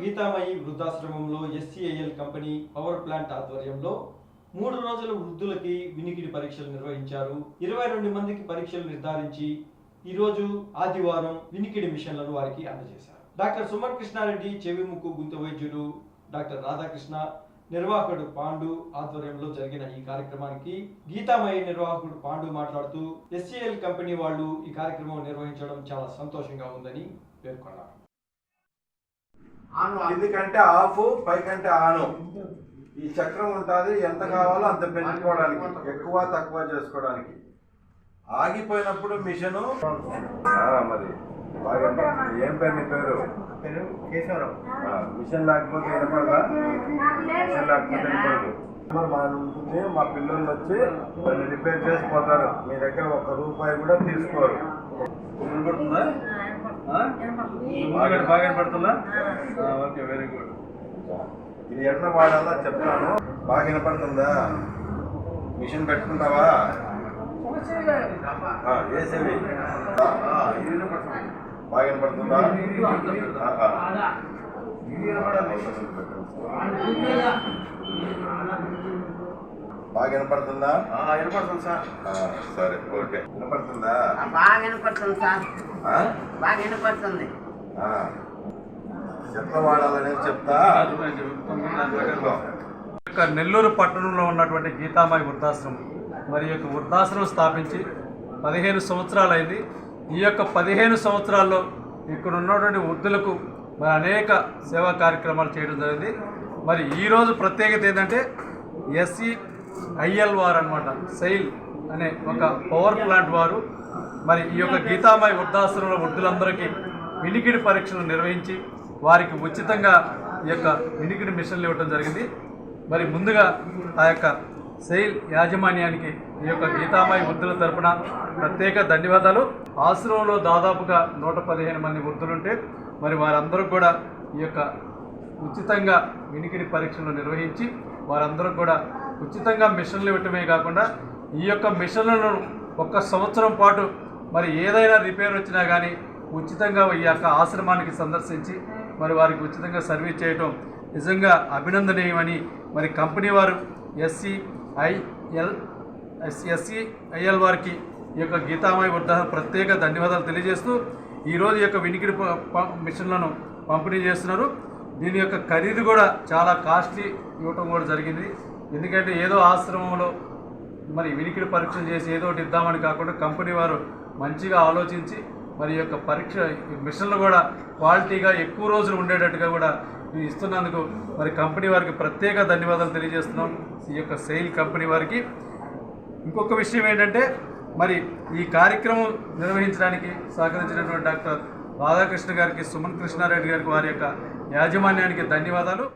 గీతామయి వృద్ధాశ్రమంలో ఎస్సీఐఎల్ company power plant ఆధ్వర్యంలో మూడు రోజుల వృద్ధులకి వినికిడి పరీక్షలు నిర్వహించారు. ఇరవై రెండు మందికి పరీక్షలు నిర్ధారించి ఈరోజు ఆదివారం వినికిడి మిషన్లను వారికి అందజేశారు. డాక్టర్ సుమన్ కృష్ణారెడ్డి చెవి ముక్కు గుంతు వైద్యుడు డాక్టర్ రాధాకృష్ణ నిర్వాహకుడు పాండు ఆధ్వర్యంలో జరిగిన ఈ కార్యక్రమానికి గీతామయి నిర్వాహకుడు పాండు మాట్లాడుతూ ఎస్సీఎల్ కంపెనీ వాళ్ళు ఈ కార్యక్రమం నిర్వహించడం చాలా సంతోషంగా ఉందని పేర్కొన్నారు. కిందికంటే ఆఫ్ పైకంటే ఆను. ఈ చక్రం ఉంటుంది ఎంత కావాలో అంత పెంచుకోవడానికి ఎక్కువ తక్కువ చేసుకోవడానికి. ఆగిపోయినప్పుడు మిషను. మరి బాగా ఏం పేరు నీ పేరు? మిషన్ లేకపోతే వినపడదా? మిషన్ లేకపోతే వినపడదు. మరి మా ఉంటుంది మా పిల్లలు వచ్చి రిపేర్ చేసిపోతారు మీ దగ్గర ఒక్క రూపాయి కూడా తీసుకోరు. వినపడుతుందా బాగా బాగా వినపడుతుందా ఓకే వెరీ గుడ్ ఇది ఎట్లా వాడాలో చెప్తాను బాగా వినపడుతుందా మిషన్ పెట్టుకుంటావా వేసేవి ఆ, ఆ, ఇది వినపడుతుంది. బాగా వినపడుతుందా ఆ, ఆ. బాగా వినపడుతుందా? వినపడుతుంది సార్. సరే ఓకే. వినపడుతుందా? బాగా వినపడుతుంది సార్? బాగా వినపడుతుంది. చెప్తా. నెల్లూరు పట్టణంలో ఉన్నటువంటి గీతామాయి వృద్ధాశ్రమం. మరి యొక్క వృద్ధాశ్రమం స్థాపించి పదిహేను సంవత్సరాలైంది. ఈ యొక్క పదిహేను సంవత్సరాల్లో ఇక్కడ ఉన్నటువంటి వృద్ధులకు మరి అనేక సేవా కార్యక్రమాలు చేయడం జరిగింది. మరి ఈరోజు ప్రత్యేకత ఏంటంటే ఎస్సీ ఐఎల్ వార్ అనమాట సెయిల్ అనే ఒక పవర్ ప్లాంట్ వారు. మరి ఈ యొక్క గీతామయ వృద్ధాశ్రమంలో వృద్ధులందరికీ వినికిడి పరీక్షలు నిర్వహించి వారికి ఉచితంగా ఈ యొక్క వినికిడి మిషన్లు ఇవ్వడం జరిగింది. మరి ముందుగా ఆ యొక్క సెయిల్ యాజమాన్యానికి ఈ యొక్క గీతామయ వృద్ధుల తరపున ప్రత్యేక ధన్యవాదాలు. ఆశ్రమంలో దాదాపుగా నూట పదిహేను మంది వృద్ధులుంటే మరి వారందరూ కూడా ఈ యొక్క ఉచితంగా వినికిడి పరీక్షలు నిర్వహించి వారందరూ కూడా ఉచితంగా మిషన్లు ఇవ్వటమే కాకుండా ఈ యొక్క మిషన్లను ఒక్క సంవత్సరం పాటు మరి ఏదైనా రిపేర్ వచ్చినా కానీ ఉచితంగా ఈ యొక్క ఆశ్రమానికి సందర్శించి మరి వారికి ఉచితంగా సర్వీస్ చేయటం నిజంగా అభినందనీయమని మరి కంపెనీ వారు ఎస్సీ ఐఎల్ ఎస్సీ ఐఎల్ వారికి ఈ యొక్క గీతామయ వృద్ధ ప్రత్యేక ధన్యవాదాలు తెలియజేస్తూ ఈరోజు యొక్క వినికిడి మిషన్లను పంపిణీ చేస్తున్నారు. దీని యొక్క ఖరీదు కూడా చాలా కాస్ట్లీ ఇవ్వటం కూడా జరిగింది. ఎందుకంటే ఏదో ఆశ్రమంలో మరి వినికిడి పరీక్షలు చేసి ఏదో ఒకటి ఇద్దామని కాకుండా కంపెనీ వారు మంచిగా ఆలోచించి మరి యొక్క పరీక్ష మిషన్లు కూడా క్వాలిటీగా ఎక్కువ రోజులు ఉండేటట్టుగా కూడా ఇస్తున్నందుకు మరి కంపెనీ వారికి ప్రత్యేక ధన్యవాదాలు తెలియజేస్తున్నాం. ఈ యొక్క సెయిల్ కంపెనీ వారికి ఇంకొక విషయం ఏంటంటే మరి ఈ కార్యక్రమం నిర్వహించడానికి సహకరించినటువంటి డాక్టర్ రాధాకృష్ణ గారికి సుమన్ కృష్ణారెడ్డి గారికి వారి యొక్క యాజమాన్యానికి ధన్యవాదాలు.